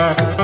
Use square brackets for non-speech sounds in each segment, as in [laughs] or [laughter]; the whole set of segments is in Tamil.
ஐயா [laughs]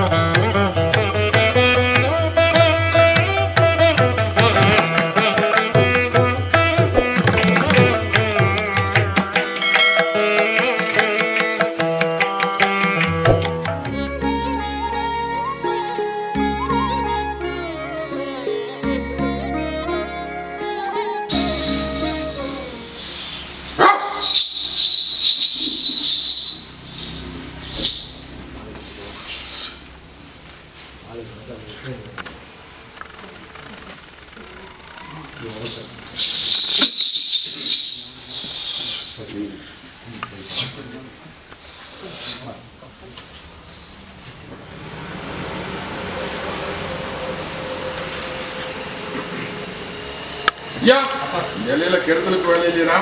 இந்த இலையில கெடுதலுக்கு வேலை இல்லையா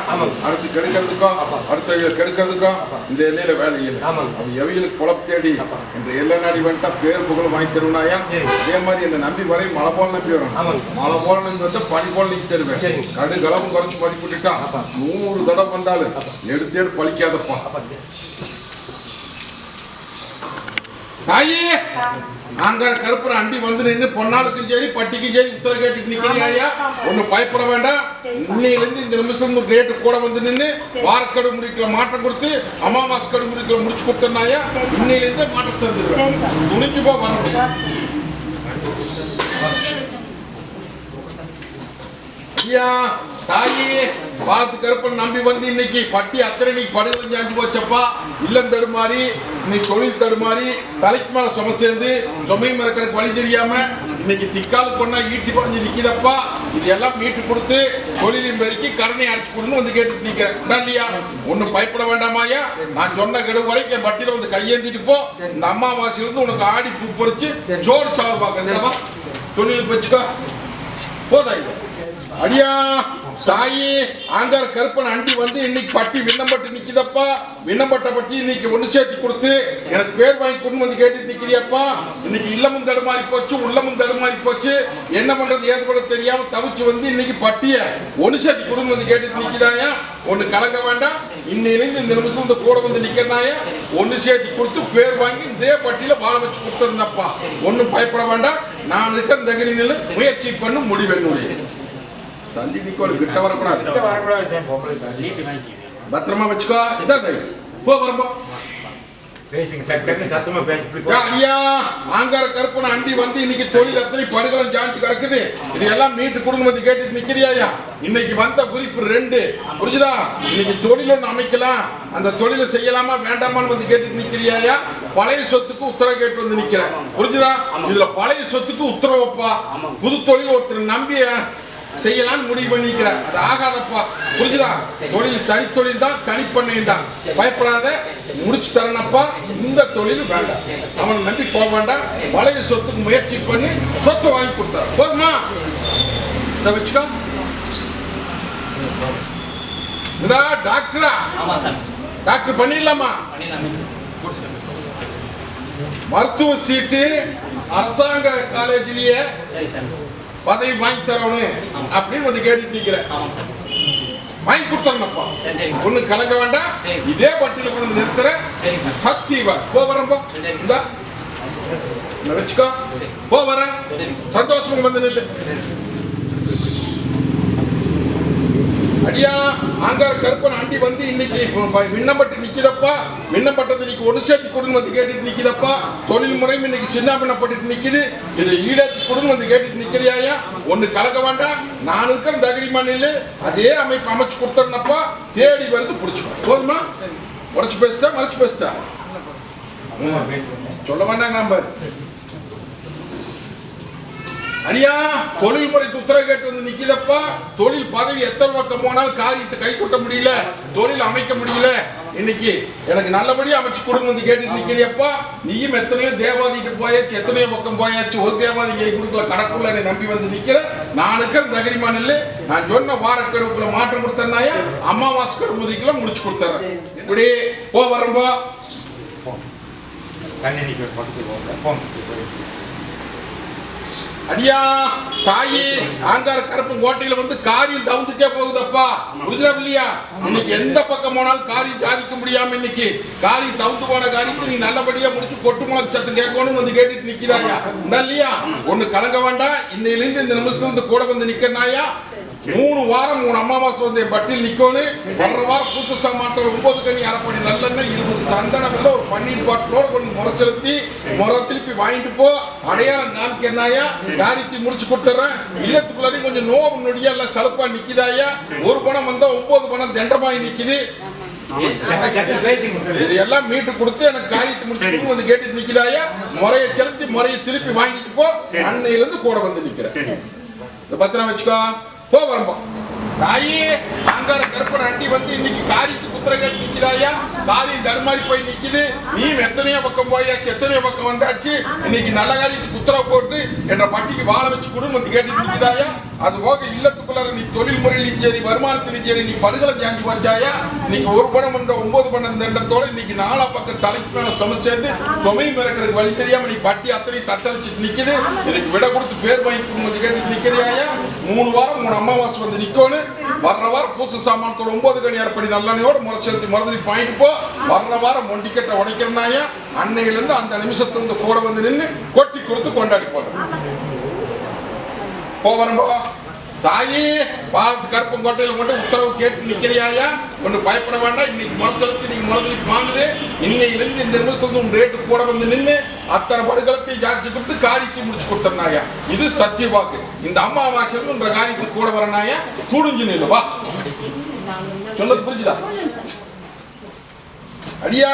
அடுத்து கெடுக்கிறதுக்கோ? அடுத்த கெடுக்கிறதுக்கோ? இந்த இலையில வேலை இல்லை. அவன் எவைகளுக்கு குழப்ப தேடி இந்த எல்லை நாடி வந்துட்டா பேர் புகழ் வாங்கி தருவனாயா அதே மாதிரி என்ன நம்பி வரை மழை போல நம்பி வரும் மழை போல நம்பி வந்தா பனி போல நீக்கி தருவேன். கடு கலவும் குறைச்சு பறி போட்டுட்டா நூறு தடவை வந்தாலும் எடுத்து எடுத்து பழிக்காதப்பா. தாயி! நாங்க கருப்புற அண்டி வந்து நின்று பொன்னாளுக்கும் சரி பட்டிக்கும் சரி உத்தர கேட்டுக்கு நிக்கிறீங்க ஒன்னும் பயப்பட வேண்டாம். இன்னையிலிருந்து இந்த நிமிஷம் ரேட்டு கூட வந்து நின்று வாரக்கடு முடிக்கல மாற்றம் கொடுத்து அமாவாசை கடு முடிக்கல முடிச்சு கொடுத்தனாயா இன்னையிலிருந்து மாற்றம் தந்துடுவேன். துணிஞ்சு போ வரணும் ஐயா தாயி பார்த்து கருப்பன் நம்பி வந்து இன்னைக்கு பட்டி அத்தனை இன்னைக்கு படுகளை சாஞ்சு போச்சப்பா. இல்லம் தடுமாறி இன்னைக்கு தொழில் தடுமாறி தலைக்கு மேல சும சேர்ந்து சுமையும் இருக்கிறக்கு வழி தெரியாம இன்னைக்கு திக்கால் பொண்ணா ஈட்டி படைஞ்சு நிக்கிறப்பா இதெல்லாம் மீட்டு கொடுத்து தொழிலின் வேலைக்கு கடனை அடிச்சு கொடுன்னு வந்து கேட்டு நிக்கிறேன். இல்லையா? ஒன்னும் பயப்பட வேண்டாமாயா நான் சொன்ன கெடு வரைக்கும் என் பட்டியில வந்து கையேந்திட்டு போ. இந்த அம்மாவாசையில இருந்து உனக்கு ஆடி பூ பறிச்சு ஜோடு சாவு பார்க்கறதா தொழில் வச்சுக்கோ போதாய் அடியா தாயி ஆங்கார கருப்பன் அண்டி வந்து இன்னைக்கு பட்டி விண்ணப்பட்டு நிக்குதப்பா. விண்ணப்பட்ட பட்டி இன்னைக்கு ஒண்ணு சேர்த்து கொடுத்து எனக்கு பேர் வாங்கி கொண்டு வந்து கேட்டு நிக்கிறியப்பா. இன்னைக்கு இல்லமும் தடுமாறி போச்சு உள்ளமும் தடுமாறி போச்சு. என்ன பண்றது ஏது பண்ண தெரியாம தவிச்சு வந்து இன்னைக்கு பட்டிய ஒண்ணு சேர்த்து கொண்டு வந்து கேட்டு நிக்கிறாயா? ஒண்ணு கலங்க வேண்டாம். இன்னிலிருந்து இந்த நிமிஷம் இந்த கூட வந்து நிக்கிறாயா ஒண்ணு சேர்த்து கொடுத்து பேர் வாங்கி இதே பட்டியல வாழ வச்சு கொடுத்துருந்தப்பா. ஒண்ணும் பயப்பட வேண்டாம். நான் இருக்கிற தகுதி நிலை முயற்சி பண்ணும் முடிவென்னுடைய தள்ளி நிக்கோடு கிட்ட வரக்கூடாது. பத்திரமா வச்சுக்கோ. இதான் தை. போ கருப்பன அண்டி வந்து இன்னைக்கு தொழில் அத்தனை படுகளும் ஜாண்டி கிடக்குது. இது எல்லாம் மீட்டு கொடுங்க வந்து கேட்டுட்டு நிக்கிறியாயா இன்னைக்கு வந்த குறிப்பு ரெண்டு. புரிஞ்சுதா? இன்னைக்கு தொழில் அமைக்கலாம். அந்த தொழிலை செய்யலாமா வேண்டாமான்னு வந்து கேட்டுட்டு நிக்கிறியாயா பழைய சொத்துக்கு உத்தரவு கேட்டு வந்து நிக்கிறேன். புரிஞ்சுதா? இதுல பழைய சொத்துக்கு உத்தரவுப்பா புது தொழில் ஒருத்தர் நம்பி செய்யலாம்னு முடிவு பண்ணிக்கிறேன். அது ஆகாதப்பா. புரிஞ்சுதா? தொழில் தனி தொழில் தான் தனி பண்ணேன்டா பயப்படாத முடிச்சு தரனப்பா. இந்த தொழில் வேண்டாம். அவனை நம்பி போக வேண்டாம். பழைய சொத்துக்கு முயற்சி பண்ணி சொத்தை வாங்கி கொடுத்தாரு போதுமா? இதை வச்சுக்கோ. இந்தா டாக்டரா? டாக்டர் பண்ணிடலாமா? மருத்துவ சீட்டு அரசாங்க காலேஜிலேயே பதவி வாங்கி தரணும் அப்படின்னு வந்து கேட்டுட்டு நிக்கிறேன். வாங்கி சரி ஒண்ணு கலங்க வேண்டாம். இதே பட்டியல கொண்டு வந்து நிறுத்துறேன். சரி சார். சக்திவா போ வரம்போ சரி. இந்தா. வச்சுக்கோ. போ வரேன். சரி. சந்தோஷம் வந்து நில்லு. அடியா ஆங்கார கருப்பன் அண்டி வந்து இன்னைக்கு விண்ணப்பட்டு நிக்குதப்பா. விண்ணப்பட்டது இன்னைக்கு ஒண்ணு சேர்த்து கொடுன்னு வந்து கேட்டுட்டு நிக்குதப்பா. தொழில் முறையும் இன்னைக்கு சின்ன பின்னப்பட்டு நிக்குது. இதை ஈடேற்றி கொடுன்னு வந்து கேட்டுட்டு நிக்கிறியாயா ஒண்ணு கலக்க வேண்டாம். நான் இருக்கிற தகுதி மண்ணில் அதே அமைப்பு அமைச்சு கொடுத்துறனப்பா. தேடி வருது பிடிச்சிக்கோ. போதுமா? உடச்சு பேசிட்டா மறைச்சு பேசிட்டா? சொல்ல வேண்டாங்க நம்ம. அடியா தொழில் முறைக்கு உத்தரவு கேட்டு வந்து நிக்குதப்பா. தொழில் பதவி எத்தனை பக்கம் போனாலும் காரியத்தை கை கொட்ட முடியல. தொழில் அமைக்க முடியல. இன்னைக்கு எனக்கு நல்லபடியா அமைச்சு கொடுங்க வந்து கேட்டுட்டு நிக்கிறியப்பா. நீயும் எத்தனையோ தேவாதிக்கு போயாச்சு எத்தனையோ பக்கம் போயாச்சு. ஒரு தேவாதி கை கொடுக்கல கடக்குள்ள என்னை நம்பி வந்து நிக்கிற. நானுக்கு நகரிமான இல்லை. நான் சொன்ன வாரக்கெடுப்புல மாற்றம் கொடுத்தேன்னாயா? அமாவாசை கடுமுதிக்கெல்லாம் முடிச்சு கொடுத்துறேன். இப்படி போ வரம்போ. கண்ணி நிற்க அடியா தாயி ஆங்கார கருப்பு கோட்டையில வந்து காரியம் தவுந்துட்டே போகுதப்பா. புரிஞ்சா இல்லையா இன்னைக்கு எந்த பக்கம் போனாலும் காரியம் சாதிக்க முடியாம இன்னைக்கு காரியம் தவுந்து போன காரியத்தை நீ நல்லபடியா முடிச்சு கொட்டு முளக்கு சத்து கேட்கணும்னு வந்து கேட்டுட்டு நிக்கிறாயா? இல்லையா? ஒண்ணு கலங்க வேண்டாம். இன்னையிலிருந்து இந்த நிமிஷத்துல இருந்து கூட வந்து நிக்கிறனாயா மூணு வாரம் மூணு அமாவாசை வந்து என் பட்டியல் நிக்கணும் வர்ற வாரம் பூச சாமான்கள் ஒன்பது கனி அரைப்படி நல்லெண்ணெய் இருபது சந்தனம் இல்ல ஒரு பன்னீர் பாட்டிலோட கொஞ்சம் முறை செலுத்தி முறை திருப்பி வாங்கிட்டு போ. அடையாளம் காமிக்கிறனாயா காரியத்தை முடிச்சு கொடுத்துறேன். இல்லத்துக்குள்ளாடி கொஞ்சம் நோவு நொடியா எல்லாம் சலுப்பா நிக்குதாயா? ஒரு பணம் வந்தா ஒன்பது பணம் தண்டமாயி நிக்குது. பேசுங்க இது எல்லாம் மீட்டு கொடுத்து எனக்கு காரியத்தை முடிச்சு வந்து கேட்டுட்டு நிக்குதாயா? முறையை செலுத்தி முறையை திருப்பி வாங்கிட்டு போ. அன்னையில இருந்து கூட வந்து நிக்கிறேன். பத்திரம் வச்சுக்கோ. போ வரம்போ. தாயே அங்கார கற்பனை அண்டி வந்து இன்னைக்கு காரித்து புத்திரங்கள் கேட்டு நிக்கிறாயா காரி தர்மாரி போய் நிக்குது. நீ எத்தனையோ பக்கம் போயாச்சு எத்தனையோ பக்கம் வந்தாச்சு. இன்னைக்கு நல்ல காரியத்துக்கு உத்தரவு போட்டு என்ற பட்டிக்கு வாழ வச்சு கொடுன்னு கேட்டு நிக்கிறாயா அது போக இல்லத்துக்குள்ளார நீ தொழில் முறையிலும் சரி வருமானத்திலும் சரி நீ படுகலை ஜாஞ்சி வச்சாயா இன்னைக்கு ஒரு பணம் என்ற ஒன்பது பணம் தண்டத்தோட இன்னைக்கு நாலா பக்கம் தலைக்கு மேல சுமை சேர்ந்து சுமை மிறக்கிறதுக்கு வழி தெரியாம நீ பட்டி அத்தனை தத்தளிச்சுட்டு நிக்குது. இதுக்கு விட கொடுத்து பேர் வாங்கி கொடுங்க கேட்டு நிக்கிறியாயா? மூணு வாரம் மூணு அமாவாசை வந்து நிக்கணும் வர்ற வாரம் பூச சாமானத்தோட ஒன்பது கணி ஏற்படி நல்லனையோட முறை சேர்த்து மருந்து பாயிண்ட் போ. வர்ற வாரம் மொண்டிக்கட்டை உடைக்கிறனாயா? அன்னையிலிருந்து அந்த நிமிஷத்து வந்து கூட வந்து நின்று கொட்டி கொடுத்து கொண்டாடி போடுறேன் போவரம்போ தாயி பாலத்து கருப்பங்கோட்டையில மட்டும் உத்தரவு கேட்டு நிற்கிறியாயா? ஒன்று பயப்பட வேண்டாம். இன்னைக்கு முறை செலுத்தி நீங்க முறைதலுக்கு வாங்குது. இன்னையிலிருந்து இந்த நிமிஷத்துக்கு உன் ரேட்டு கூட வந்து நின்று அத்தனை படுகளத்தை ஜாக்கி கொடுத்து காரியத்தை முடிச்சு கொடுத்தனாயா இது சத்திய வாக்கு. இந்த அம்மாவாசையில் என்ற காரியத்துக்கு கூட வரனாயா? துணிஞ்சு நில்லு வா. சொன்னது புரிஞ்சுதா? அடியா.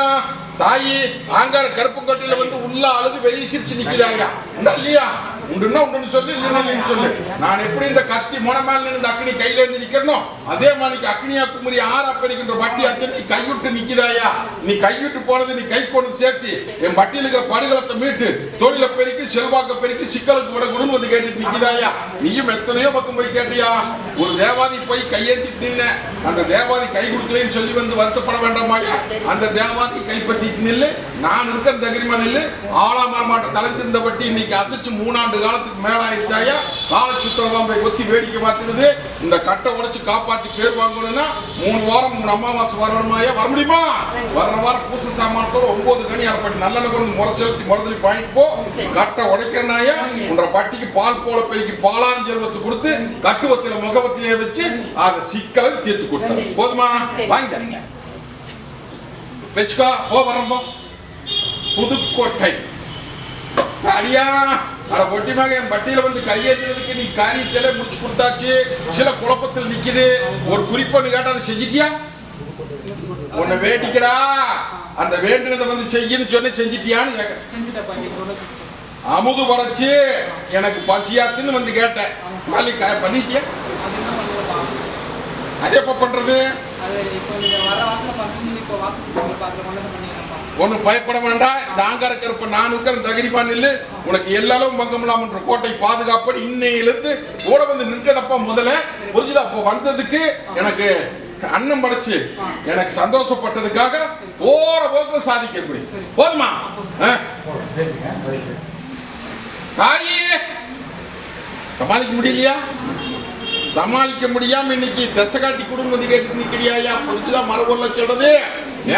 தாயி ஆங்கார கருப்புக்கோட்டையில வந்து உள்ள அழுது வெளியே சிரிச்சு நிக்கிறாங்க. உண்டா இல்லையா? உண்டுன்னா உண்டுன்னு சொல்லு இல்லைன்னு சொல்லு. நான் எப்படி இந்த கத்தி மொனமேல நின்று அக்னி கையில இருந்து நிக்கிறனோ அதே மாதிரி அக்னியா குமரி ஆறா பெருக்கின்ற வட்டி அத்தனை நீ கைவிட்டு நிக்கிறாயா? நீ கைவிட்டு போனது நீ கை கொண்டு சேர்த்து என் வட்டியில் இருக்கிற படுகளத்தை மீட்டு தொழில பெருக்கி செல்வாக்க பெருக்கி சிக்கலுக்கு விட குடும்பம் வந்து கேட்டுட்டு நிக்கிறாயா? நீயும் எத்தனையோ பக்கம் போய் கேட்டியா? ஒரு தேவாதி போய் கையேற்றிட்டு நின்ன அந்த தேவாதி கை கொடுக்கலன்னு சொல்லி வந்து வருத்தப்பட வேண்டாமாயா? அந்த தேவாதி கைப்பற்றிட்டு நில்லு நான் இருக்கிற தகிரிமா நில்லு ஆளாமரமாட்ட தலைந்திருந்த வட்டி இன்னைக்கு அசைச்சு மூணாண்டு காலத்துக்கு மேல ஆயிடுச்சாயா காலச்சுத்திரம் போய் ஒத்தி வேடிக்கை பார்த்துருது இந்த கட்டை உடைச்சு காப்பாத்தி பேர் வாங்கணும்னா மூணு வாரம் மூணு அமாவாசை வரணுமாயா? வர முடியுமா? வர்ற வாரம் பூச சாமானத்தோட ஒன்பது கனி அரைப்பட்டி நல்லெண்ணெய் கொண்டு முறை செலுத்தி முறதலி வாங்கிட்டு போ. கட்டை உடைக்கிறனாயா? உன்ற பட்டிக்கு பால் போல பெருக்கி பாலான் செல்வத்தை கொடுத்து கட்டுவத்தில முகவத்திலே வச்சு அதை சிக்கலை தீர்த்து கொடுத்தாரு. போதுமா? வாங்கி வச்சுக்கோ போ வரம்போ புதுக்கோட்டை. அடியா அட பொட்டிமாக என் பட்டியல வந்து கையேற்றுறதுக்கு நீ காரியத்தில முடிச்சு கொடுத்தாச்சு. சில குழப்பத்தில் நிக்குது. ஒரு குறிப்பொன்னு கேட்டா அதை செஞ்சிட்டியா? உன்னை வேண்டிக்கிறா அந்த வேண்டினதை வந்து செய்யன்னு சொன்ன செஞ்சிட்டியான்னு கேட்க அமுது படைச்சு எனக்கு பசியாத்துன்னு வந்து கேட்டேன். காலி பண்ணிட்டியா? அது எப்ப பண்றது? அது ஒன்னும் பயப்பட வேண்டாம். நாங்க இருக்கிறப்ப நான் இருக்கிற தகிரிப்பா நில்லு. உனக்கு எல்லாரும் பங்கம்லாம் என்ற கோட்டை பாதுகாப்பு இன்னையிலிருந்து கூட வந்து நின்றுடப்பா முதல்ல. புரிஞ்சுதா? அப்போ வந்ததுக்கு எனக்கு அன்னம் படைச்சு எனக்கு சந்தோஷப்பட்டதுக்காக போற போக்குல சாதிக்கக்கூடிய. போதுமா? தாயே சமாளிக்க முடியலையா? சமாளிக்க முடியாம இன்னைக்கு திசை காட்டி குடும்பம் கேட்டு நிக்கிறியா புரிஞ்சுதான் மரபொருள சொல்றது?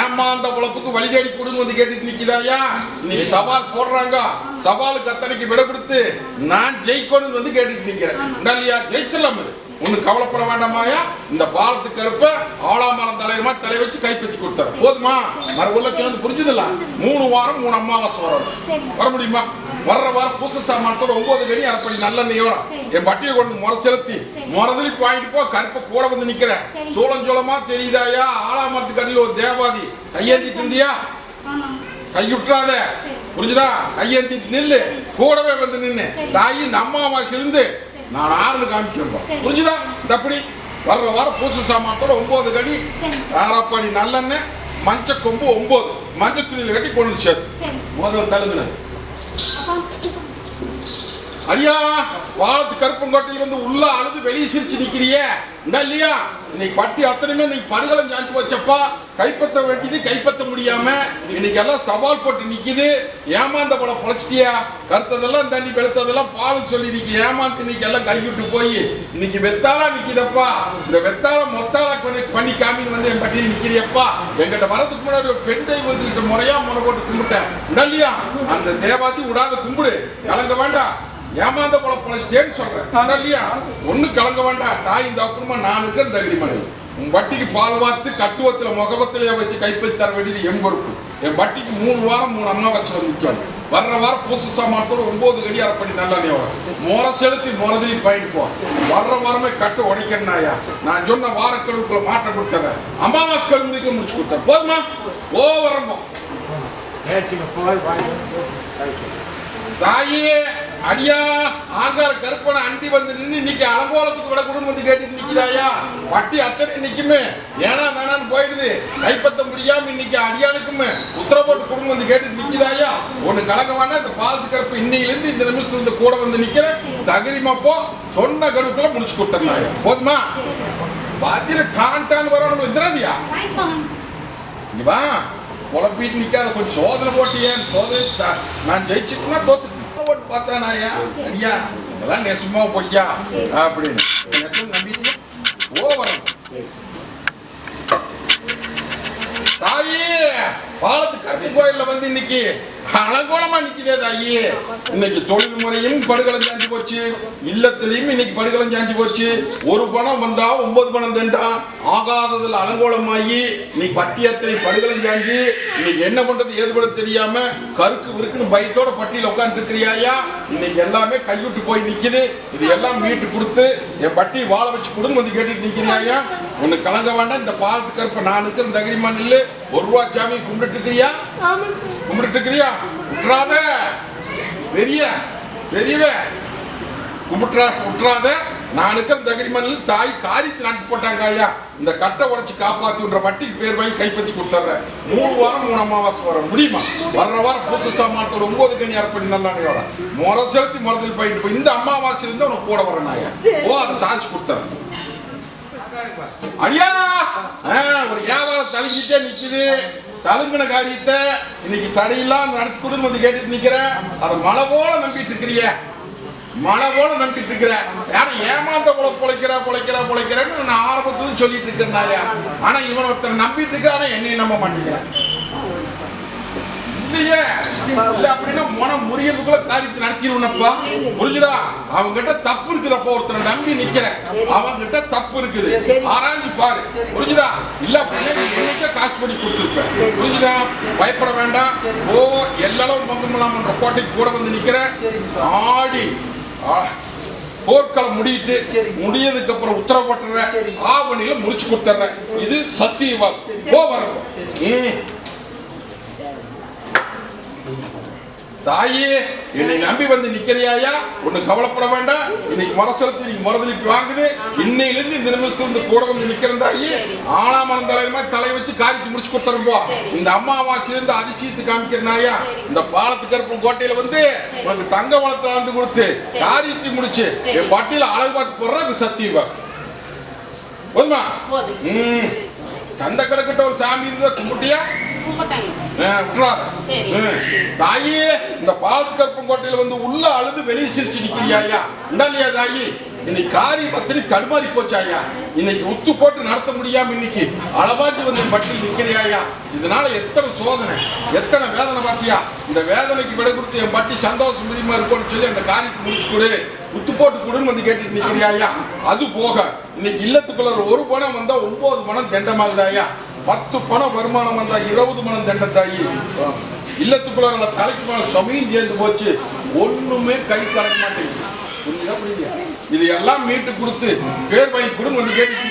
ஏமாந்த உழப்புக்கு வழிகாடி குடும்பம் கேட்டுட்டு நிக்கிறாயா இன்னைக்கு சவால் போடுறாங்க. சவாலுக்கு அத்தனைக்கு விட கொடுத்து நான் ஜெயிக்கணும்னு வந்து கேட்டுட்டு நிக்கிறேன். உண்டா இல்லையா? ஜெயிச்சிடலாம் இது ஒண்ணு கவலைப்பட வேண்டாமாயா இந்த பாலத்துக்கு இருப்ப ஆலாமரம் தலைவரமா தலை வச்சு கைப்பற்றி கொடுத்தாரு போதுமா? மரபொருள சொன்னது புரிஞ்சுதுல்ல? மூணு வாரம் மூணு வரணும் வர முடியுமா? வர்ற வாரம் பூச சாமானத்தோட ஒன்பது கடி அரைப்படி நல்லெண்ணெயோட என் பட்டியை கொண்டு முறை செலுத்தி முறதலிப்பு வாங்கிட்டு போ கருப்பை கூட வந்து நிக்கிறேன். சோளம் சோளமா தெரியுதாயா? ஆலாமரத்துக்கு அடியில் ஒரு தேவாதி. கையேந்திட்டு இருந்தியா? கையுற்றாத புரிஞ்சுதா? கையேந்திட்டு நில்லு. கூடவே வந்து நின்னு. தாயி இந்த அம்மாவாசையிலிருந்து நான் ஆறுனு காமிக்கிறேன் புரிஞ்சுதா இந்த அப்படி வர்ற வாரம் பூச சாமானத்தோட ஒன்பது கடி அரைப்படி நல்லெண்ணெய் மஞ்ச கொம்பு ஒன்பது மஞ்சள் துணியில் கட்டி கொண்டு சேர்த்து. முதல்ல 好放 அடியா வாழத்து கருப்பங்கோட்டையிலிருந்து உள்ள அழுது வெளியே சிரிச்சு நிக்கிறிய. இந்த இல்லையா? இன்னைக்கு பட்டி அத்தனையுமே இன்னைக்கு படுகலம் சாஞ்சு வச்சப்பா கைப்பற்ற வேண்டியது கைப்பற்ற முடியாம இன்னைக்கு எல்லாம் சவால் போட்டு நிக்குது. ஏமாந்த போல பொழைச்சிட்டியா? கருத்ததெல்லாம் தண்ணி வெளுத்ததெல்லாம் பால் சொல்லி இன்னைக்கு ஏமாந்து இன்னைக்கு எல்லாம் கைவிட்டு போய் இன்னைக்கு வெத்தாளா நிக்குதப்பா. இந்த வெத்தாள மொத்தாளா பண்ணி பண்ணி காமின்னு வந்து என் பட்டியல் நிக்கிறியப்பா. எங்கிட்ட வரதுக்கு முன்னாடி ஒரு பெண் தெய்வம் முறையா முறை போட்டு கும்பிட்டேன். இல்லையா? அந்த தேவாத்தி விடாத கும்பிடு. கலங்க வேண்டாம். ஏமாந்த போல பொழைச்சிட்டேன்னு சொல்றேன் இல்லையா? ஒண்ணு கலங்க வேண்டாம். தாய் இந்த குடும்பம் நான் இருக்கிற தகுதி மனைவி உன் வட்டிக்கு பால் வாத்து கட்டுவத்துல முகபத்திலேயே வச்சு கைப்பற்றி தர வேண்டியது என் பொறுப்பு. என் வட்டிக்கு மூணு வாரம் மூணு அம்மா வச்சு வந்து நிற்கும் வர்ற வாரம் பூசு சாமானத்தோட ஒன்பது கடி அரைப்படி நல்லா நீ முறை செலுத்தி முறதிலி போயிட்டு போ வர்ற வாரமே கட்டு உடைக்கிறனாயா நான் சொன்ன வாரக்கெடுப்புல மாற்றம் கொடுத்துறேன். அமாவாசை கழுமுதிக்க முடிச்சு கொடுத்தேன் போதுமா? ஓ வரம்போ. தாயே அடியா ஆங்கார கருப்பனை அண்டி வந்து நின்னு இன்னைக்கு அலங்கோலத்துக்கு விட குடும்பம் வந்து கேட்டுட்டு நிக்கிறாயா? வட்டி அத்தனை நிக்குமே ஏனா வேணான்னு போயிடுது. கைப்பற்ற முடியாம இன்னைக்கு அடியானுக்குமே உத்தர போட்டு குடும்பம் வந்து கேட்டுட்டு நிக்கிறாயா? ஒண்ணு கலக்க வேணா இந்த பாலத்து கருப்பு இன்னையிலிருந்து இந்த நிமிஷத்துல இருந்து கூட வந்து நிக்கிற தகுதிமா போ. சொன்ன கடுப்புல முடிச்சு கொடுத்துருந்தாயா போதுமா? பாத்திர காண்டான்னு வரணும் இந்திராடியா இங்க வா. குழப்பிட்டு நிக்காத கொஞ்சம் சோதனை போட்டியே. சோதனை நான் ஜெயிச்சுட்டுனா தோத்து போட்டு பார்த்தா நாயா ஐயா இதெல்லாம் நெசமா பொய்யா அப்படின்னு. நெசம் நம்பிட்டு ஓவரம். தாயே பாலத்து கருப்பு கோயில்ல வந்து இன்னைக்கு அலங்கோலமா நிக்குதே தாயி. இன்னைக்கு தொழில் முறையும் படுகளம் போச்சு. இல்லத்திலையும் இன்னைக்கு படுகலம் சாஞ்சி போச்சு. ஒரு பணம் வந்தா ஒன்பது பணம் தண்டா. ஆகாததுல அலங்கோலமாயி நீ பட்டியத்தை படுகலம் சாஞ்சி இன்னைக்கு என்ன பண்றது ஏது பண்ண தெரியாம கருக்கு விருக்குன்னு பயத்தோட பட்டியல உட்காந்து இருக்கிறியாயா இன்னைக்கு எல்லாமே கைவிட்டு போய் நிக்குது. இது எல்லாம் மீட்டு கொடுத்து என் பட்டி வாழ வச்சு கொடுன்னு வந்து கேட்டுட்டு நிக்கிறியாயா ஒண்ணு கலங்க வேண்டாம் இந்த பாலத்து கருப்ப நான் இருக்கிற தகிரிமா நில்லு ஒரு ரூபா சாமி கும்பிட்டு இருக்கிறியா? கும்பிட்டு இருக்கிறியா? விட்டுறாத பெரிய பெரியவே கும்பிட்டுறா விட்டுறாத நான் இருக்கிற தகிரிமா நில்லு தாய் காரியத்தை நட்டு போட்டாங்க ஐயா. இந்த கட்டை உடைச்சு காப்பாத்துன்ற வட்டிக்கு பேர் வாங்கி கைப்பற்றி கொடுத்துட்றேன். மூணு வாரம் மூணு அமாவாசை வர முடியுமா? வர்ற வாரம் பூச சாமானத்தோட ஒன்பது கனி அர்ப்பணி நல்லானையோட முறை செலுத்தி முறதில் போயிட்டு போய் இந்த அமாவாசையிலிருந்து உனக்கு கூட வரேன் ஐயா. ஓ அதை சாதிச்சு கொடுத்துறேன் ஐயா ஆ, ஒரு வியாபாரம் தழுங்கிட்டே நிக்குது. தழுங்கின காரியத்தை இன்னைக்கு தடையில்லாம் நடத்தி கொடுன்னு வந்து கேட்டுட்டு நிக்கிறேன் அதை மழை போல நம்பிட்டு இருக்கிறிய. மழை போல நம்பிட்டு இருக்கிற. ஏன்னா ஏமாந்த போல பொழைக்கிற பொழைக்கிற பொழைக்கிறேன்னு நான் ஆரம்பத்துல சொல்லிட்டு இருக்கிறேன் ஆனா இவன் ஒருத்தர் நம்பிட்டு இருக்கிறான என்னையும் நம்ப மாட்டேங்கிறேன். இல்லையே இல்ல அப்படின்னா மனம் முறியதுக்குள்ள காரியத்தை நடத்திடுவனப்பா. புரிஞ்சுதா? அவங்க கிட்ட தப்பு இருக்குதப்பா ஒருத்தரை நம்பி நிக்கிறேன். அவங்க கிட்ட தப்பு இருக்குது. ஆராய்ஞ்சு பாரு. புரிஞ்சுதா? இல்ல அப்படின்னா நீ காசு பண்ணி கொடுத்துருப்பேன். புரிஞ்சுதா? பயப்பட வேண்டாம். ஓ எல்லாரும் பங்கமெல்லாம் பண்ற கோட்டைக்கு கூட வந்து நிக்கிறேன். ஆடி. ஆ, போர்க்களம் முடியிட்டு முடியதுக்கு அப்புறம் உத்தரவு போட்டுறேன். ஆவணியில முடிச்சு கொடுத்துறேன். இது சத்தியவாக் போ வரணும் ம் தாயே என்னை நம்பி வந்து நிக்கிறியாயா? ஒண்ணு கவலைப்பட வேண்டாம். இன்னைக்கு மரசலத்து நீ மரதளிப்பு வாங்குது. இன்னையிலிருந்து இந்த நிமிஷத்துல இருந்து கூட வந்து நிக்கிறேன் தாயி. ஆனா மரம் தலைமை தலையை வச்சு காரிச்சு முடிச்சு கொடுத்துரும் போ. இந்த அம்மாவாசையில இருந்து அதிசயத்து காமிக்கிறனாயா இந்த பாலத்து கருப்பு கோட்டையில வந்து உனக்கு தங்க வளத்தை வந்து கொடுத்து காரியத்தை முடிச்சு என் பட்டியல அழகு பார்த்து போடுற அது சத்தியவா. போதுமா. ம். சந்த கிடக்கிட்ட ஒரு சாமி இருந்தா கும்பிட்டியா? தாயே இந்த பாலத்து கருப்பங்கோட்டையில வந்து உள்ள அழுது வெளியே சிரிச்சு நிக்கிறியாயா இல்லையா தாயி? இன்னைக்கு காரி பத்திரி தடுமாறி போச்சாயா இன்னைக்கு உத்து போட்டு நடத்த முடியாம இன்னைக்கு அளவாட்டி வந்து பட்டி நிக்கிறியாயா இதனால எத்தனை சோதனை எத்தனை வேதனை பாத்தியா? இந்த வேதனைக்கு விடை கொடுத்து என் பட்டி சந்தோஷம் முடியுமா இருக்கும்னு சொல்லி அந்த காரியத்தை முடிச்சு கொடு. உத்து போட்டு கொடுன்னு வந்து கேட்டுட்டு நிக்கிறியாயா அது போக இன்னைக்கு இல்லத்துக்குள்ள ஒரு பணம் வந்தா ஒன்பது பணம் தண்டமாகுதாயா பத்து பணம் வருமானம் வந்தா இருபது மணம் தண்டத்தாயி. இல்லத்துக்குள்ள நல்ல தலைக்கு மேல சமயம் சேர்ந்து போச்சு. ஒண்ணுமே கை கலக்க மாட்டேங்குது. புரியுதா இது எல்லாம் மீட்டு கொடுத்து பேர் வாங்கி கொடுங்க வந்து கேட்டுட்டு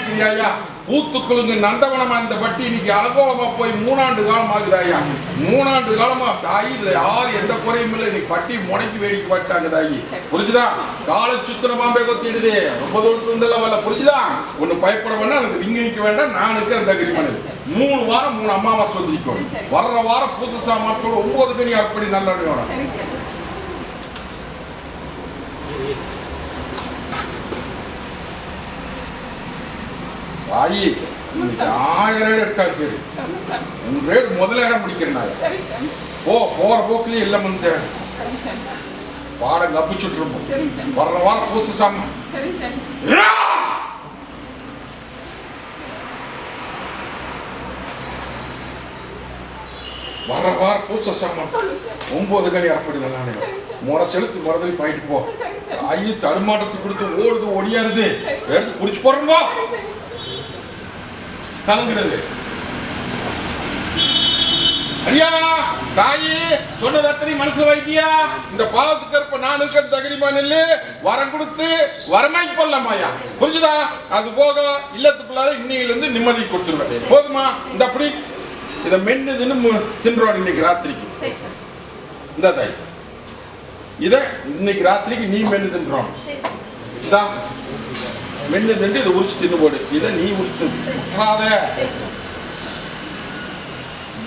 பூத்து பூத்துக்குழுங்க நந்தவனமா இந்த வட்டி இன்னைக்கு அலங்கோலமா போய் மூணாண்டு காலம் ஆகுதாயா மூணாண்டு காலமா தாயி இதுல யார் எந்த குறையும் இல்லை. இன்னைக்கு பட்டி முடக்கி வேடிக்கை பட்டாங்க தாயி. புரிஞ்சுதா? கால சுத்தின பாம்பே கொத்திடுது. ரொம்ப தூரத்து வந்தெல்லாம் வரல. புரிஞ்சுதா? ஒண்ணு பயப்பட வேண்டாம் எனக்கு விங்கிணிக்க வேண்டாம். நான் இருக்கிற தகுதி மூணு வாரம் மூணு அம்மாவாசை வந்து நிற்கும் வர்ற வாரம் பூச சாமாத்தோட ஒன்பது கனி அப்படி நல்ல தாயி இன்னைக்கு ஆயிரம் இடம் எடுத்தாலும் சரி. உன் ரேடு முதல்ல இடம் முடிக்கிறேன் நான். சரிங்க சார். போ போற போக்குலயே இல்லை சார் பாடம் கப்பிச்சுட்டு இருப்போம் வர்ற வாரம் பூசு சாமி. வர்ற வாரம் பூச சாமான் ஒன்பது கனி அப்படி நானே. முறை செலுத்து முறதலி போயிட்டு போ. சரிங்க சார். ஐயோ தடுமாட்டத்தை கொடுத்து ஓடுது ஒடியாருது. எடுத்து குடிச்சு போறோம் போ கலங்குறது. ஐயா தாயி சொன்னது அத்தனை மனசு வைத்தியா? இந்த பாவத்துக்கு இருப்ப நான் இருக்க தகுதிமா நெல்லு வரம் கொடுத்து வரமாய் போடலாமாயா புரிஞ்சுதா? அது போக இல்லத்துக்குள்ளார இன்னையில இருந்து நிம்மதி கொடுத்துருவேன். போதுமா? இந்த அப்படி? இதை மென்னு தின்னு மு- தின்றோம் இன்னைக்கு ராத்திரிக்கு. இந்த தாய். இதை இன்னைக்கு ராத்திரிக்கு நீ மென்னு தின்றோம். சரி மென்று இதா இதை உரிச்சு தின்னு போடு. இதை நீ உரித்து. விட்டுறாத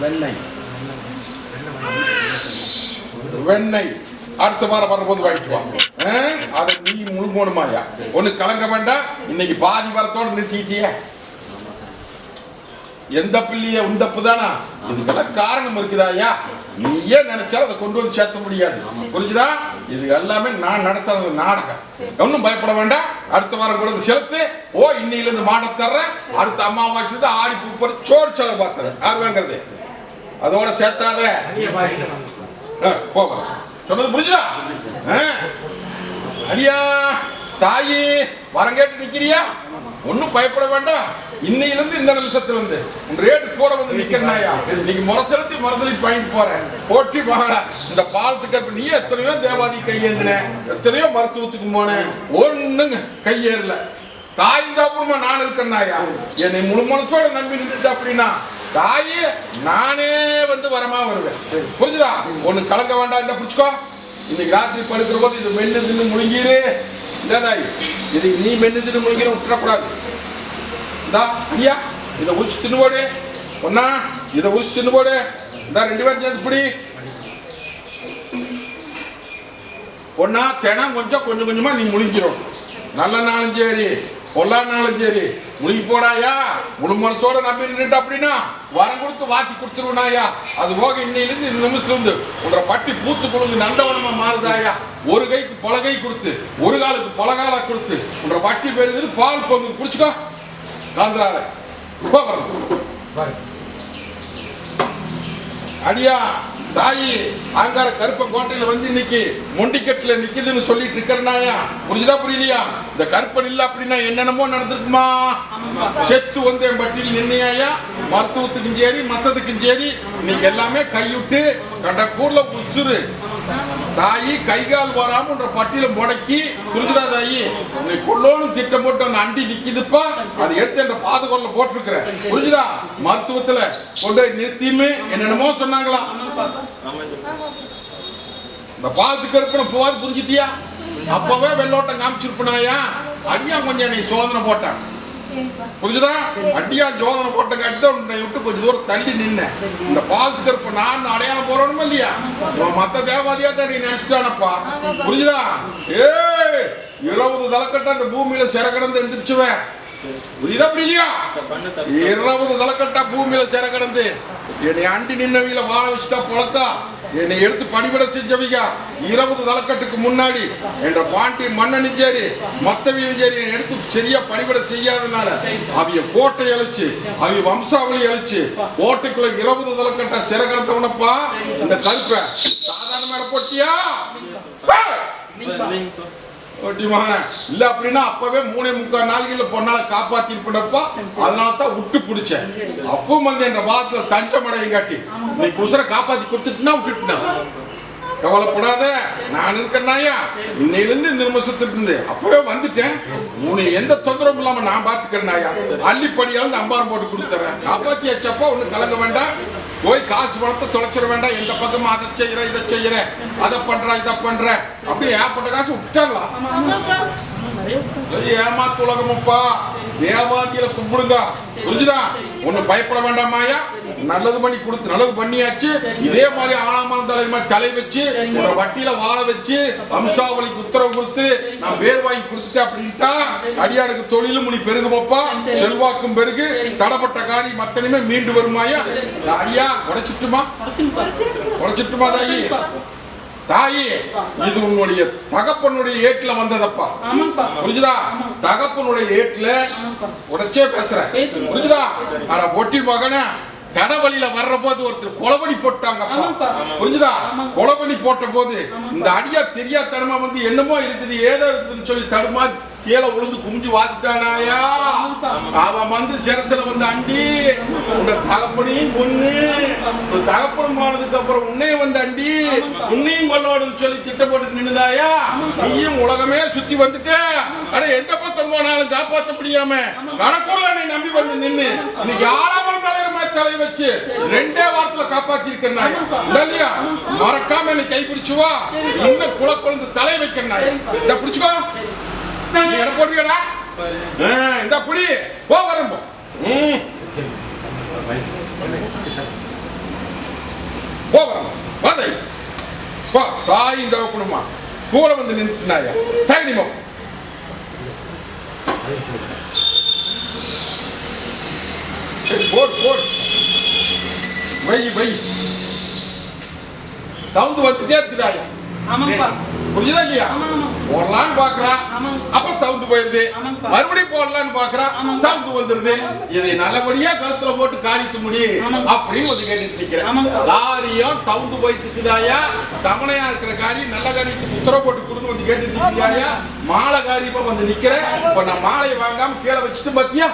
வெண்ணெய். வெண்ணெய். அடுத்த வாரம் வரும்போது வாங்கிட்டு வா. அதை நீ முழுங்கணுமாயா ஒண்ணு கலங்க வேண்டாம். இன்னைக்கு பாதி வரத்தோடு நிறுத்திட்டிய எந்த பிள்ளைய உந்தப்பு தானா இதுக்கெல்லாம் காரணம் இருக்குதாயா நீயே நினைச்சாலும் அதை கொண்டு வந்து சேர்த்த முடியாது. புரிஞ்சுதா? இது எல்லாமே நான் நடத்துறது நாடகம். ஒன்றும் பயப்பட வேண்டாம். அடுத்த வாரம் கூட வந்து செலுத்து. ஓ இன்னையிலேருந்து மாட தர்றேன். அடுத்த அம்மாவாச்சு தான் ஆடி பூ சோறு செலவு பார்த்துறேன். யார் வாங்குறது? அதோட சேர்த்தாத. அடியை ஆ, சொன்னது புரிஞ்சுதா? ஆ. அடியா தாயி வரம் கேட்டு ஒன்றும் ஒன்னும் பயப்பட வேண்டாம். இன்னையிலிருந்து இந்த நிமிஷத்துல இருந்து உன் ரேட் கூட வந்து நிக்கிறனாயா இன்னைக்கு முறை செலுத்தி முறை வாங்கிட்டு போகிறேன் போட்டி வாங்கடா. இந்த பாலத்துக்கு அப்ப நீ எத்தனையோ தேவாதி கையேந்தின எத்தனையோ மருத்துவத்துக்கு போனேன் ஒண்ணுங்க கையேறல. தாய் அப்புறமா நான் இருக்கிறனாயா என்னை முழு மனசோட நம்பி நின்றுட்டு அப்படின்னா தாயே நானே வந்து வரமா வருவேன். புரிஞ்சுதா? ஒண்ணு கலங்க வேண்டாம் இந்த பிடிச்சுக்கோ. இன்னைக்கு ராத்திரி படுக்கிற போது இது மென்னு தின்னு முழுங்கிடு இல்லை தாய் இது நீ மென்னு முடிக்கிற முழுங்கிற விட்டுறக்கூடாது இந்தா ஐயா இதை உரிச்சு தின்னு ஒன்னா இதை உரிச்சு தின்னு இந்தா இந்த ரெண்டு பேரும் சேர்ந்து பிடி ஒன்னா தினம் கொஞ்சம் கொஞ்சம் கொஞ்சமா நீ முழுங்கிரும். நல்ல நாளும் சரி பொல்லா நாளும் சரி முழுங்கி போடாயா? முழு மனசோட நம்பி நின்றுட்டு அப்படின்னா வரம் கொடுத்து வாத்தி கொடுத்துருவனாயா அது போக இன்னையிலிருந்து இந்த நிமிஷத்துல இருந்து உன்ற பட்டி பூத்து குழுங்கு நந்தவனமா மாறுதாயா ஒரு கைக்கு பொலகை கொடுத்து ஒரு காலுக்கு பொலகால கொடுத்து உன்ற பட்டி பெருகுது பால் பொங்கு. குடிச்சுக்கோ காந்திரால அடியா. தாயி ஆங்கார கருப்ப கோட்டையில வந்து இன்னைக்கு மொண்டிக்கட்டுல நிக்குதுன்னு சொல்லிட்டு இருக்கிறனாயா? புரிஞ்சுதா புரியலையா? இந்த கருப்பன் இல்ல அப்படின்னா என்னென்னமோ நடந்திருக்குமா? செத்து வந்து என் பட்டியல் நின்னையாயா? மருத்துவத்துக்கும் சரி மத்ததுக்கும் சரி இன்னைக்கு எல்லாமே கைவிட்டு கண்ட உசுறு. தாயி கை கால் வராம உன்ற பட்டியல முடக்கி புரிஞ்சுதா தாயி? உன்னை கொல்லோன்னு திட்டம் போட்டு அந்த அண்டி நிக்குதுப்பா. அதை எடுத்து என்ற பாதுகாப்புல போட்டிருக்கிறேன். புரிஞ்சுதா? மருத்துவத்துல கொண்டு நிறுத்தியுமே என்னென்னமோ சொன்னாங்களாம். இந்த பாத்து கற்பனை போவாது புரிஞ்சுட்டியா? அப்பவே வெள்ளோட்டம் காமிச்சிருப்பனாயா? அடியா கொஞ்சம் நீ சோதனை போட்டான். புரிஞ்சுதா? அடியா சோதனை போட்ட கட்டி உன்னை விட்டு கொஞ்சம் தூரம் தள்ளி நின்ன இந்த பாத்து கருப்பு நான் அடையாளம் போறோம் இல்லையா? மத்த தேவாதியாட்ட நீ நினைச்சிட்டானப்பா. புரிஞ்சுதா? ஏய் இருபது தலைக்கட்ட அந்த பூமியில சிற கிடந்து எந்திரிச்சுவேன். புரியுதா புரியலையா இருபது தலைக்கட்டா பூமியில சிற கிடந்து என்னை அண்டி நின்னவியில வாழ வச்சுட்டா பொழத்தா? என்னை எடுத்து பணிவிட செஞ்சவிங்க இருபது தலைக்கட்டுக்கு முன்னாடி என்ற பாண்டி மன்னனும் சரி மத்தவியும் சரி என்னை எடுத்து சரியா பணிவிட செய்யாதனால அவிய கோட்டை அழிச்சு அவிய வம்சாவளி அழிச்சு கோட்டைக்குள்ள இருபது தலைக்கட்டா சிற கிடந்தவனப்பா இந்த கருப்பை. சாதாரண மேல போட்டியா? ஏய்! ஒட்டி இல்ல அப்படின்னா அப்பவே மூணே முக்கால் நாளைக்குள்ள பொண்ணால காப்பாத்தி இருப்படப்பா அதனால தான் விட்டு பிடிச்சேன் அப்பவும் வந்து என்ற பாத்துல தஞ்சமடையும் காட்டி நீ குசர காப்பாத்தி கொடுத்துட்டுனா விட்டுட்டுனா கவலைப்படாத நான் இருக்கேன்னாயா இன்னையிலிருந்து இந்த நிமிஷத்துக்கு இருந்து அப்பவே வந்துட்டேன். உன்னை எந்த தொந்தரவும் இல்லாம நான் பாத்துக்கிறேனாயா அள்ளிப்படியா வந்து அம்பாரம் போட்டு கொடுத்துறேன். காப்பாத்தியாச்சப்பா ஒண்ணு கலங்க வேண்டாம். போய் காசு பணத்தை தொலைச்சிட வேண்டாம். எந்த பக்கமும் அதை செய்யற இதை செய்யற அதை பண்ற இதை பண்ற அப்படி ஏற்பட்ட காசு விட்டாங்களா? ஏமாத்து உலகமுப்பா. தேவாதியில கும்பிடுங்க. புரிஞ்சுதா? ஒன்னு பயப்பட வேண்டாமாயா நல்லது பண்ணி கொடுத்து நல்லது பண்ணியாச்சு. இதே மாதிரி ஆனாமரம் தலை மாதிரி தலை வச்சு சரிங்க. உன்னை வட்டியில வாழ வச்சு வம்சாவளிக்கு உத்தரவு கொடுத்து நான் பேர் வாங்கி கொடுத்துட்டேன் அப்படின்ட்டா அடியானுக்கு தொழிலும் முனி பெருகுமப்பா சரி. செல்வாக்கும் பெருகு. தடப்பட்ட காரியம் மத்தனையுமே மீண்டு வருமாயா அடியா உடைச்சிட்டுமா. உடைச்சிட்டுமா தாயி. தாயி இது உன்னுடைய தகப்பனுடைய ஏட்டுல வந்ததப்பா. புரிஞ்சுதா? தகப்பனுடைய ஏட்டுல ஆமாப்பா. உடைச்சே பேசுறேன். புரிஞ்சுதா? ஆனா ஒட்டி மகன. தடவழியில வர்ற போது ஒருத்தர் கொலபடி ஆமாப்பா. புரிஞ்சுதா. கொலபடி போட்ட போது. இந்த அடியா தெரியாதனமா வந்து என்னமோ இருக்குது ஏதோ இருக்குதுன்னு சொல்லி தடுமா கீழே விழுந்து குமிஞ்சு வாத்துட்டானாயா. அவன் வந்து சிரசில வந்து அண்டி உன்னை தகப்பனையும் உன் தகப்பனும் போனதுக்கு அப்புறம் உன்னையும் வந்து அண்டி உன்னையும் கொல்லோடுன்னு சொல்லி திட்டம் போட்டு நின்னுதாயா? நீயும் உலகமே சுத்தி வந்துட்ட. ஆனா எந்த பக்கம் போனாலும் காப்பாத்த முடியாம நீ நம்பி வந்து நின்னு. இன்னைக்கு ஆறாமல் தலை வச்சு ரெண்டே வாரத்துல காப்பாத்தி இருக்கிறாங்க இல்லையா மறக்காம என்னை கை பிடிச்சு வா. இன்னும் குல குழந்தை தலை வைக்கிறாங்க இந்த பிடிச்சுக்கோ நீ இடம் போடுவியடா? இந்த புடி. போ வரேன் போ. ம். போ வரேன் வாதை போ. தாய் இந்த குடும்பமா கூட வந்து நின்றுனாயா தகுதிமோ போடு போடு. வை வை. தவுந்து வந்துட்டே இருக்குதாயா? புரியுதா இல்லையா? போடலான்னு பாக்குறா. அப்ப தவுந்து போயிருது. மறுபடியும் போடலான்னு பாக்குறா ஆமாங்க. தவுந்து வந்துருது. இதை நல்லபடியா கழுத்துல போட்டு காரித்து முடி. அப்படின்னு வந்து கேட்டுட்டு நிக்கிறேன். லாரியும் தவுந்து போயிட்டு இருக்குதாயா? தமனையா இருக்கிற காரியம் நல்ல காரியத்துக்கு உத்தரவு போட்டு கொடுன்னு வந்து கேட்டுட்டு இருக்கியாயா மாலை காரியமா வந்து நிக்கிறேன் இப்ப நான் மாலையை வாங்காம கீழே வச்சுட்டு பாத்தியா?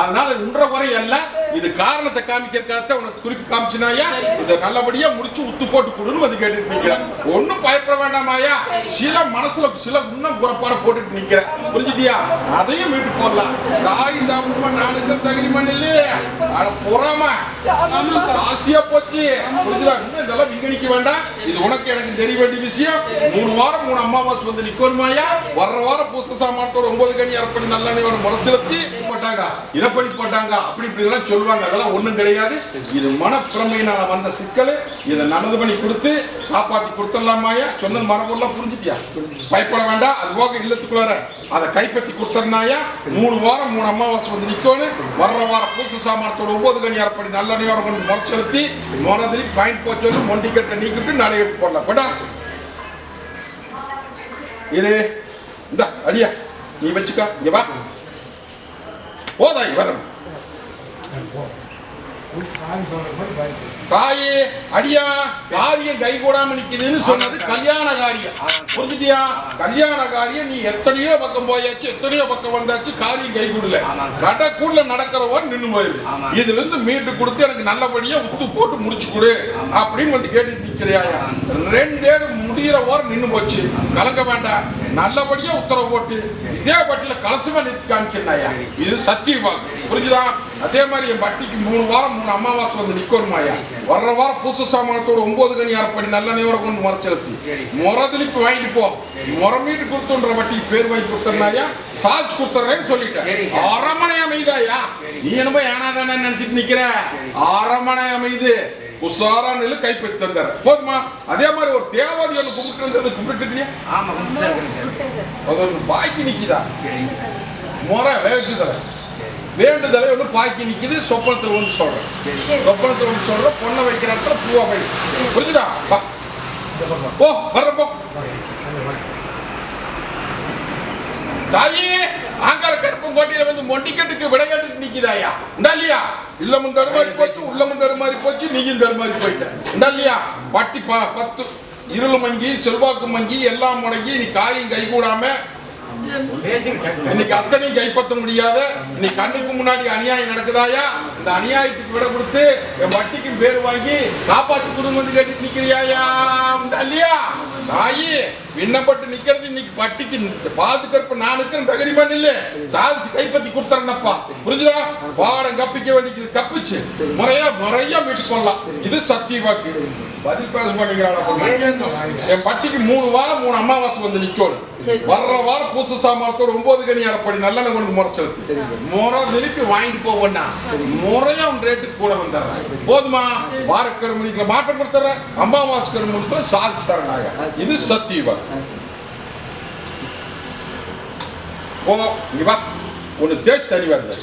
அதனால உன்ற குறை அல்ல. இது காரணத்தை காமிக்கிறதுக்காக உனக்கு குறிப்பு காமிச்சினாயா? இதை நல்லபடியா முடிச்சு உத்து போட்டு கொடுன்னு வந்து கேட்டுட்டு நிக்கிறேன் ஒண்ணும் பயப்பட வேண்டாமாயா? சில மனசுல சில இன்னும் குறப்பாட போட்டுட்டு நிக்கிறேன் புரிஞ்சுட்டியா? அதையும் வீட்டு போடலாம். தாய் தாப்புமா நானுக்கு தகுதி மண் இல்லையே. அட பொறாம. ஜாஸ்தியா போச்சு. புரிஞ்சுதா? இன்னும் இதெல்லாம் விங்கணிக்க வேண்டாம். இது உனக்கு எனக்கு தெரிய வேண்டிய விஷயம். மூணு வாரம் மூணு அம்மாவாசை வந்து நிக்கணுமாயா வர்ற வாரம் பூச சாமானத்தோட ஒன்பது கணி அரைப்படி நல்லெண்ணையோட முறை செலுத்தி போட்டாங்க. இதை பண்ணி போட்டாங்க. அப்படி இப்படி எல்லாம் சொல்லுவாங்க. அதெல்லாம் ஒண்ணும் கிடையாது. இது மனப்பிரமையினால வந்த சிக்கல். இதை நல்லது பண்ணி கொடுத்து காப்பாத்தி கொடுத்துடலாமாயா சொன்னது மரபெல்லாம் புரிஞ்சுட்டியா? பயப்பட வேண்டாம். அது போக இல்லத்துக்குள்ளார அதை கைப்பற்றி கொடுத்துருந்தாயா மூணு வாரம் மூணு அமாவாசை வந்து நிற்கணும் வர்ற வாரம் பூச சாமானத்தோட ஒன்பது கனி நல்ல நேரம் கொண்டு முறை செலுத்தி முறதிலி பாயிண்ட் போச்சு மொண்டி கட்டை நீக்கிட்டு நடையெடுத்து போடலாம். படா. இது இந்த அடியா. நீ வச்சுக்கோ. இங்க வா. போதாய் வரணும் தாயே அடியா காரியம் கை கூடாம நிக்குதுன்னு சொன்னது கல்யாண காரியம் புரிஞ்சுட்டியா? கல்யாண காரியம் நீ எத்தனையோ பக்கம் போயாச்சு எத்தனையோ பக்கம் வந்தாச்சு காரியம் கை கூடல. கடக்கூடல நடக்கிறவன் நின்று போயிரு இதுல இருந்து மீட்டு கொடுத்து எனக்கு நல்லபடியா உத்து போட்டு முடிச்சு கொடு அப்படின்னு வந்து கேட்டு நிக்கிறியா ரெண்டேடு முடிகிற ஓரம் நின்று போச்சு. கலங்க வேண்டாம். நல்லபடியா உத்தரவு போட்டு இதே பட்டில கலசமா நிறுத்தி காமிக்கிறாயா இது சத்தியமாக புரிஞ்சுதா? அதே மாதிரி என் பட்டிக்கு மூணு வாரம் மூணு அமாவாசை வந்து நிக்கணுமாயா வர்ற வாரம் பூச சாமானத்தோட ஒன்பது கனி அரைப்படி நல்லெண்ணையோட கொண்டு முறை செலுத்தி. முறதிலிப்பு வாங்கிட்டு போ. முறை மீட்டு கொடுத்துன்ற வட்டிக்கு பேர் வாங்கி கொடுத்தனாயா சாட்சி கொடுத்துறேன்னு சொல்லிட்டேன். அரமனை அமைதாயா நீ என்னமோ ஏனாதானே நினைச்சிட்டு நிக்கிற? அரமனை அமைது. நில்லு கைப்பற்றி தந்தார். போதுமா? அதே மாதிரி ஒரு தேவாதி ஒன்று கும்பிட்டு இருந்தது கும்பிட்டு. அது ஒன்று பாக்கி நிக்குதா? முறை வேண்டுதலை. வேண்டுதலை ஒன்று பாக்கி நிக்குது சொப்பனத்தில் வந்து சொல்றேன். சொப்பனத்தில் வந்து சொல்றேன் பொண்ணை வைக்கிற இடத்துல பூவா வை. புரிஞ்சுதா? போ வர்றேன் போ. தாயே ஆங்கார கருப்பங்கோட்டையில வந்து மொண்டிக்கட்டுக்கு விடையாட்டு நிக்கிறாயா இல்லையா இல்லமும் தடுமாறி போச்சு உள்ளமும் தடுமாறி போச்சு நீயும் தடுமாறி போயிட்ட. இல்லையா பட்டி ப பத்து. இருள் மங்கி செல்வாக்கு மங்கி எல்லாம் முடங்கி நீ காயும் கை கூடாம இன்னைக்கு அத்தனையும் கைப்பற்ற முடியாத நீ கண்ணுக்கு முன்னாடி அநியாயம் நடக்குதாயா? இந்த அநியாயத்துக்கு விட கொடுத்து என் வட்டிக்கும் பேர் வாங்கி காப்பாத்தி குடும்பம் வந்து கேட்டு நிக்கிறியாயா? இல்லையா தாயி விண்ணப்பட்டு நிக்கிறது இன்னைக்கு பட்டிக்கு பாதுகாப்பு நான் இருக்கிற தகுதிமா இல்ல. சாதிச்சு கைப்பற்றி கொடுத்துறேன்னப்பா புரிஞ்சுதா? பாடம் கப்பிக்க வேண்டியது கப்பிச்சு முறையா முறையா வீட்டுக்கு கொள்ளலாம். இது சத்திய வாக்கு. பதில் பேச மாட்டேங்கிறாள் என் பட்டிக்கு மூணு வாரம் மூணு அமாவாசை வந்து சரி. வர்ற வாரம் பூசு சாமரத்தோட ஒன்பது கனி அரைப்படி நல்லெண்ணெய் கொண்டு முறை செலுத்து. முறை திருப்பி வாங்கிட்டு போவேன்னா முறையா உன் ரேட்டுக்கு கூட வந்துடுறேன். போதுமா? மணிக்குள்ள மாற்றம் கொடுத்துறேன் அமாவாசை மணிக்குள்ள சாதிச்சு தரேன் இது சத்தியவா ஓ இங்க வா. ஒன்னு தேய்ச்சி தனி வருது